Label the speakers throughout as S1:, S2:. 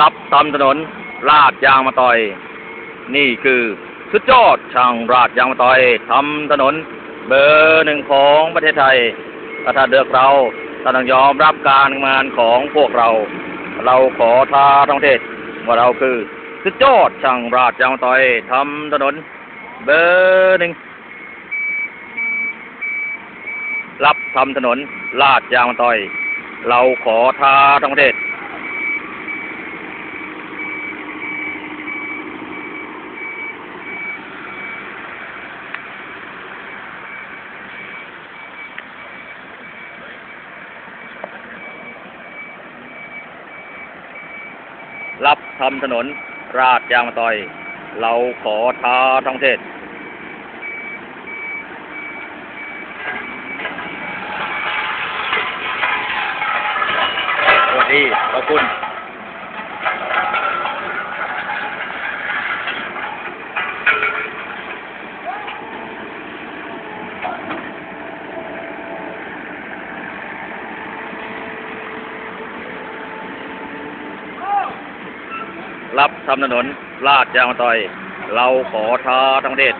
S1: รับทำถนนลาดยางมาต่อย นี่คือสุดยอดช่างราดยางมาต่อยทำถนนเบอร์หนึ่งของประเทศไทยถ้าท่าเลือกเราท่านต้องยอมรับการงานของพวกเรา เราขอท้าทั้งประเทศว่าเราคือสุดยอดช่างราดยางมาต่อยทำถนนเบอร์หนึ่งรับทำถนนลาดยางมาต่อย เราขอท้าทั้งประเทศ รับทำถนนราดยางมาต่อย เราขอท้าทั้งเทศสวัสดีขอบคุณ รับทำถนนลาดยางมาต่อย เราขอท้าทั้งประเทศ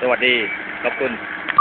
S1: สวัสดี ขอบคุณ